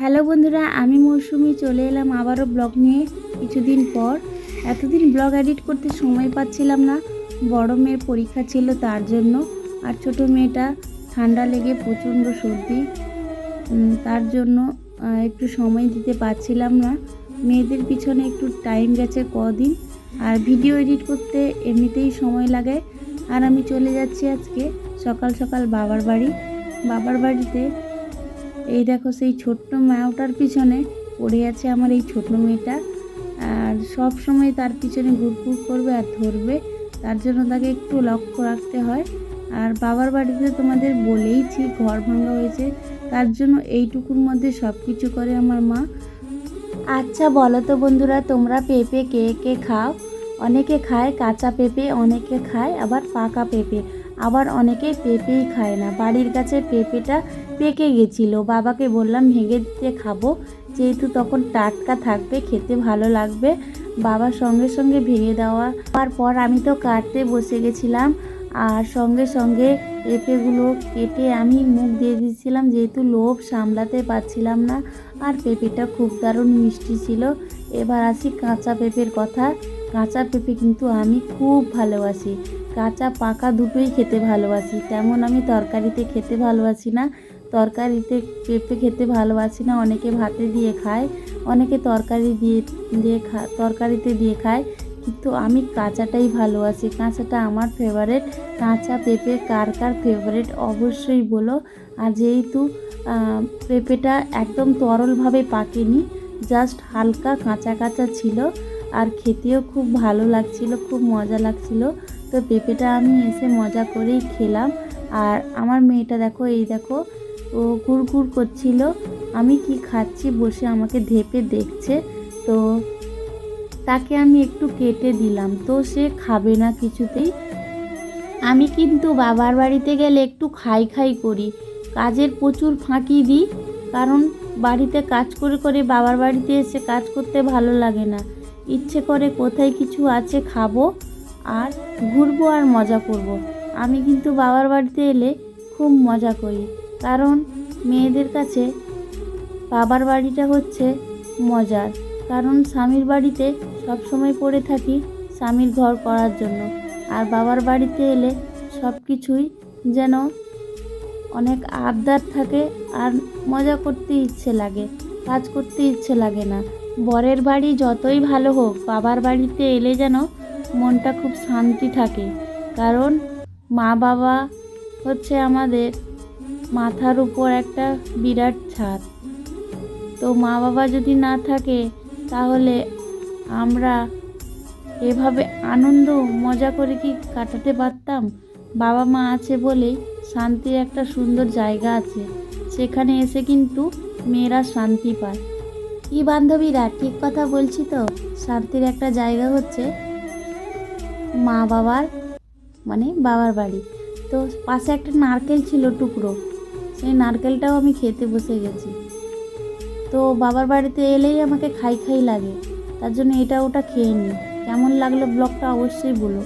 Hello বন্ধুরা, আমি মৌসুমি, চলে এলাম আবারও ব্লগ নিয়ে কিছুদিন পর। এতদিন ব্লগ এডিট করতে সময় পাচ্ছিলাম না, বড় মেয়ের পরীক্ষা ছিল তার জন্য, আর ছোট মেয়েটা ঠান্ডা লেগে প্রচণ্ড সর্দি তার জন্য একটু সময় দিতে পারছিলাম না। মেয়েদের পিছনে একটু টাইম গেছে কদিন, আর ভিডিও এডিট করতে এমনিতেই সময় লাগে। আর আমি চলে যাচ্ছি আজকে সকাল সকাল বাবার বাড়ি। বাবার বাড়িতে এই দেখো সেই ছোট্ট ম্যাওটার পিছনে পড়ে আছে আমার এই ছোট মেয়েটা। আর সব সময় তার পিছনে ঘুরঘুর করবে আর ধরবে। তার জন্য তাকে একটু লক্ষ্য রাখতে হয়। আর বাবার বাড়িতে তোমাদের বলেইছি, ঘর ভাঙা হয়েছে। তার জন্য এইটুকুর মধ্যে সব কিছু করে আমার মা। আচ্ছা বলো তো বন্ধুরা, তোমরা পেঁপে কে কে খাও? অনেকে খায় কাঁচা পেঁপে, অনেকে খায় আবার পাকা পেঁপে। আবার অনেকে পেঁপেই খায় না। বাড়ির কাছে পেঁপেটা পেকে গেছিল। বাবাকে বললাম, ভেঙে দিতে খাব। যেহেতু তখন টাটকা থাকবে, খেতে ভালো লাগবে। বাবার সঙ্গে সঙ্গে ভেঙে দেওয়া হওয়ার পর আমি তো কাটতে বসে গেছিলাম। আর সঙ্গে সঙ্গে পেঁপেগুলো কেটে আমি মুখ দিয়ে দিয়েছিলাম। যেহেতু লোভ সামলাতে পারছিলাম না। আর পেঁপেটা খুব দারুণ মিষ্টি ছিল। এবার আসি কাঁচা পেঁপের কথা। কাঁচা পেঁপে কিন্তু আমি খুব ভালোবাসি। কাঁচা পাকা দুটোই খেতে ভালোবাসি। তেমন আমি তরকারিতে খেতে ভালোবাসি না। তরকারিতে পেঁপে খেতে ভালোবাসি না। অনেকে ভাতে দিয়ে খায়, অনেকে তরকারি দিয়ে দিয়ে খা, তরকারিতে দিয়ে খায়। কিন্তু আমি কাঁচাটাই ভালোবাসি। কাঁচাটা আমার ফেভারেট কাঁচা পেঁপে কার কার ফেভারেট অবশ্যই বলো। আর যেহেতু পেঁপেটা একদম তরলভাবে পাকেনি জাস্ট হালকা কাঁচা কাঁচা ছিল আর খেতেও খুব ভালো লাগছিল, খুব মজা লাগছিল। তো পেঁপেটা আমি এসে মজা করেই খেলাম। আর আমার মেয়েটা দেখো, এই দেখো, ও গুড় করছিল। আমি কি খাচ্ছি বসে আমাকে ধেপে দেখছে। তো তাকে আমি একটু কেটে দিলাম। তো সে খাবে না কিছুতেই। আমি কিন্তু বাবার বাড়িতে গেলে একটু খাই খাই করি। কাজের প্রচুর ফাঁকি দিই। কারণ বাড়িতে কাজ করে করে বাবার বাড়িতে এসে কাজ করতে ভালো লাগে না। ইচ্ছে করে কোথায় কিছু আছে খাব আর ঘুরবো আর মজা করব। আমি কিন্তু বাবার বাড়িতে এলে খুব মজা করি। কারণ মেয়েদের কাছে বাবার বাড়িটা হচ্ছে মজার। কারণ স্বামীর বাড়িতে সব সময় পড়ে থাকি স্বামীর ঘর করার জন্য। আর বাবার বাড়িতে এলে সব কিছুই যেন অনেক আবদার থাকে আর মজা করতে ইচ্ছে লাগে, কাজ করতে ইচ্ছে লাগে না। বরের বাড়ি যতই ভালো হোক, বাবার বাড়িতে এলে যেন মনটা খুব শান্তি থাকে। কারণ মা বাবা হচ্ছে আমাদের মাথার উপর একটা বিরাট ছাদ। তো মা বাবা যদি না থাকে, তাহলে আমরা এভাবে আনন্দ, মজা করে কি কাটাতে পারতাম? বাবা মা আছে বলেই শান্তির একটা সুন্দর জায়গা আছে। সেখানে এসে কিন্তু মেয়েরা শান্তি পায়। কি বান্ধবীরা ঠিক কথা বলছি তো, শান্তির একটা জায়গা হচ্ছে মা বাবার মানে বাবার বাড়ি। তো পাশে একটা নারকেল ছিল টুকরো, সেই নারকেলটাও আমি খেতে বসে গেছি। তো বাবার বাড়িতে এলেই আমাকে খাই খাই লাগে, তার জন্য এটা ওটা খেয়ে নিই। কেমন লাগল ব্লগটা অবশ্যই বলো।